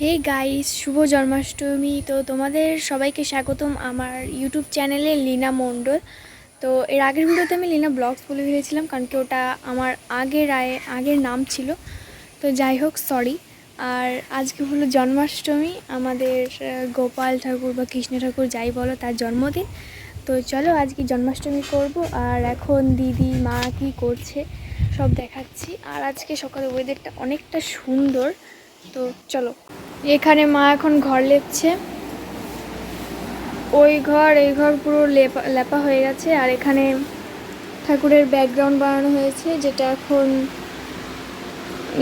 Hey guys শুভ জন্মাষ্টমী। তো তোমাদের সবাইকে স্বাগতম আমার ইউটিউব চ্যানেলে লীনা মণ্ডল। তো এর আগের ভিডিওতে আমি লীনা ব্লগস বলে ফেলেছিলাম কারণ কি ওটা আমার আগের আয়ে, আগের নাম ছিল। তো যাই হোক সরি আর আজকে হলো জন্মাষ্টমী, আমাদের গোপাল ঠাকুর বা কৃষ্ণ ঠাকুর যাই বলো তার জন্মদিন। তো চলো আজকে জন্মাষ্টমী করব আর এখন দিদি, মা কি করছে সব দেখাচ্ছি। আর আজকে সকালে ওয়েদারটা অনেকটা সুন্দর। তো চলো। এখানে মা এখন ঘর লেপছে। ওই ঘর, এই ঘর পুরো লেপা লেপা হয়ে গেছে আর এখানে ঠাকুরের ব্যাকগ্রাউন্ড বানানো হয়েছে, যেটা এখন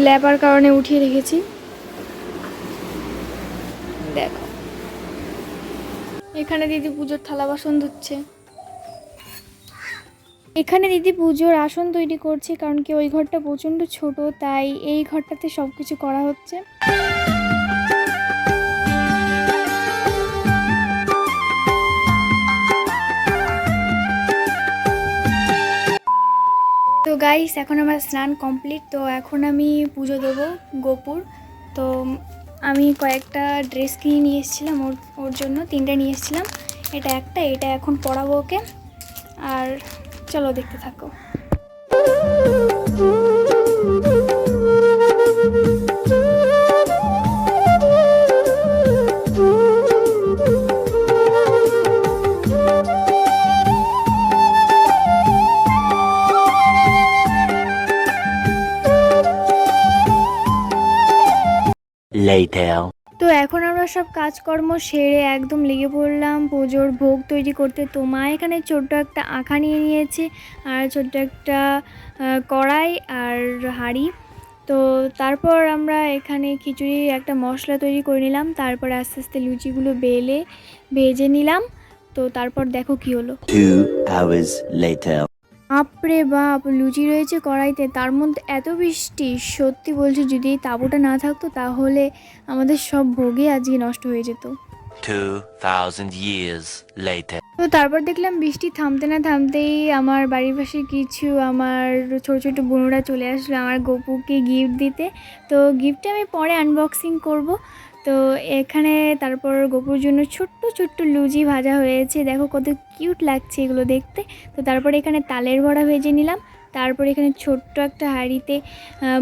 লেপার কারণে উঠিয়ে রেখেছি। দেখো। এখানে দিদি পুজোর থালা বাসন ধুচ্ছে। এখানে দিদি পুজোর আসন তৈরি করছে, কারণ কি ওই ঘরটা প্রচণ্ড ছোট, তাই এই ঘরটাতে সব কিছু করা হচ্ছে। গাইস এখন আমার স্নান কমপ্লিট তো এখন আমি পুজো দেব গোপুর। তো আমি কয়েকটা ড্রেস কিনে নিয়ে এসেছিলাম ওর ওর জন্য, তিনটা নিয়ে এসেছিলাম। এটা একটা, এটা এখন পড়াবো ওকে। আর চলো দেখতে থাকো। Later. তো এখন আমরা সব কাজকর্ম সেরে একদম লেগে পড়লাম। পুজোর ভোগ তৈরি করতে তো মা এখানে ছোট্ট একটা আঁখা নিয়ে নিয়েছে আর ছোট্ট একটা কড়াই আর হাঁড়ি। তো তারপর আমরা এখানে খিচুড়ির একটা মশলা তৈরি করে নিলাম। তারপর আস্তে আস্তে লুচিগুলো বেলে ভেজে নিলাম। তো তারপর দেখো কি হলো. আপরে বাপ লুচি রয়েছে কড়াইতে। তার মধ্যে এত বৃষ্টি সত্যি বলছি যদি এই তাঁবুটা না থাকতো তাহলে আমাদের সব ভোগে আজকে নষ্ট হয়ে যেত। তো তারপর দেখলাম বৃষ্টি থামতে না থামতেই আমার বাড়ির পাশে কিছু আমার ছোট ছোট বোনরা চলে আসলো আমার গপুকে গিফট দিতে। তো গিফটটা আমি পরে আনবক্সিং করব। তো এখানে তারপর গোপুর জন্য ছোট্ট ছোট্ট লুচি ভাজা হয়েছে। দেখো কত কিউট লাগছে এগুলো দেখতে। তো তারপর এখানে তালের বড়া ভেজে নিলাম। তারপর এখানে ছোট্ট একটা হাঁড়িতে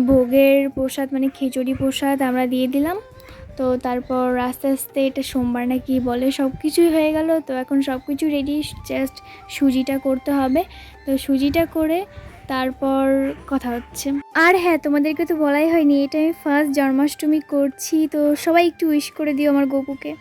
ভোগের প্রসাদ মানে খিচুড়ি প্রসাদ আমরা দিয়ে দিলাম। তো তারপর আস্তে আস্তে এটা সোমবার নাকি বলে সব কিছুই হয়ে গেল। তো এখন সব কিছু রেডি জাস্ট সুজিটা করতে হবে। তো সুজিটা করে তারপর কথা হচ্ছে। আর হ্যাঁ তোমাদেরকে তো বলাই হয়নি এটা আমি ফার্স্ট জন্মাষ্টমী করছি, তো সবাই একটু উইশ করে দিও আমার গপুকে।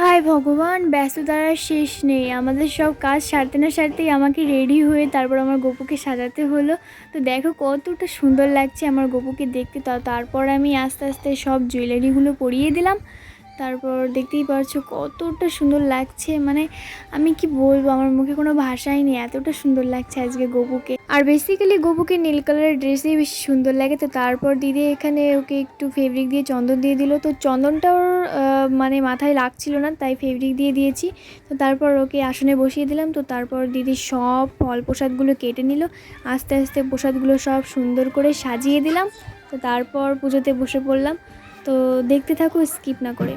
হায় ভগবান, ব্যস্ততার শেষ নেই। আমাদের সব কাজ সারতে না সারতেই আমাকে রেডি হয়ে তারপর আমার গপুকে সাজাতে হলো। তো দেখো কতটা সুন্দর লাগছে আমার গপুকে দেখতে। তারপর আমি আস্তে আস্তে সব জুয়েলারিগুলো পরিয়ে দিলাম। তারপর দেখতেই পারছ কতটা সুন্দর লাগছে। মানে আমি কি বলব, আমার মুখে কোনো ভাষাই নেই, এতটা সুন্দর লাগছে আজকে গপুকে আর বেসিক্যালি গপুকে নীল কালারের ড্রেসই বেশি সুন্দর লাগে। তো তারপর দিদি এখানে ওকে একটু ফেব্রিক দিয়ে চন্দন দিয়ে দিল। তো চন্দনটা ওর মানে মাথায় লাগছিল না, তাই ফেব্রিক দিয়ে দিয়েছি। তো তারপর ওকে আসনে বসিয়ে দিলাম। তো তারপর দিদি সব ফল প্রসাদগুলো কেটে নিল। আস্তে আস্তে প্রসাদগুলো সব সুন্দর করে সাজিয়ে দিলাম। তো তারপর পুজোতে বসে পড়লাম। তো দেখতে থাকো স্কিপ না করে।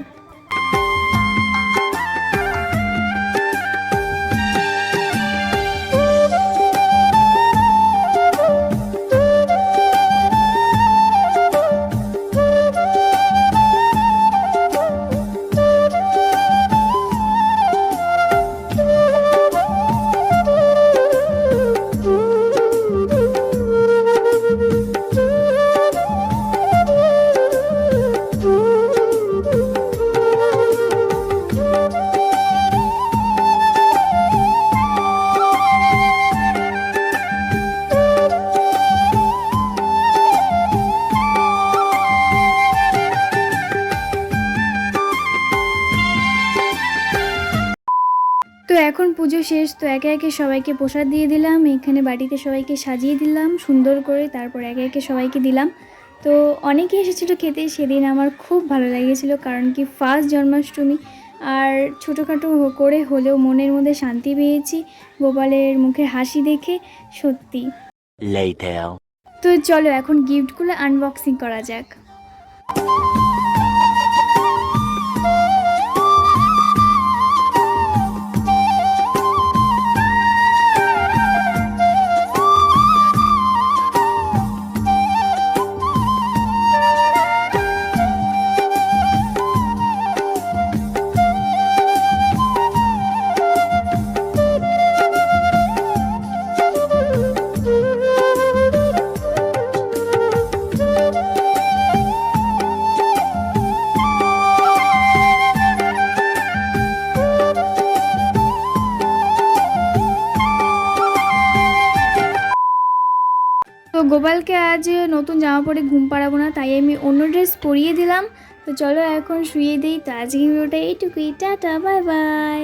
পুজো শেষ তো একে একে সবাইকে প্রসাদ দিয়ে দিলাম। এখানে বাড়িতে সবাইকে সাজিয়ে দিলাম সুন্দর করে তারপর একে একে সবাইকে দিলাম। তো অনেকে এসেছিল খেতে সেদিন আমার খুব ভালো লেগেছিলো কারণ কি ফার্স্ট জন্মাষ্টমী। আর ছোটোখাটো করে হলেও মনের মধ্যে শান্তি পেয়েছি গোপালের মুখের হাসি দেখে সত্যি। তো চলো এখন গিফটগুলো আনবক্সিং করা যাক। গোপালকে আজ নতুন জামা পরে ঘুম পাড়াবো না, তাই আমি অন্য ড্রেস পরিয়ে দিলাম। তো চলো এখন শুয়ে দিই, তো আজকে ভিডিওটা এইটুকুই, টাটা বাই বাই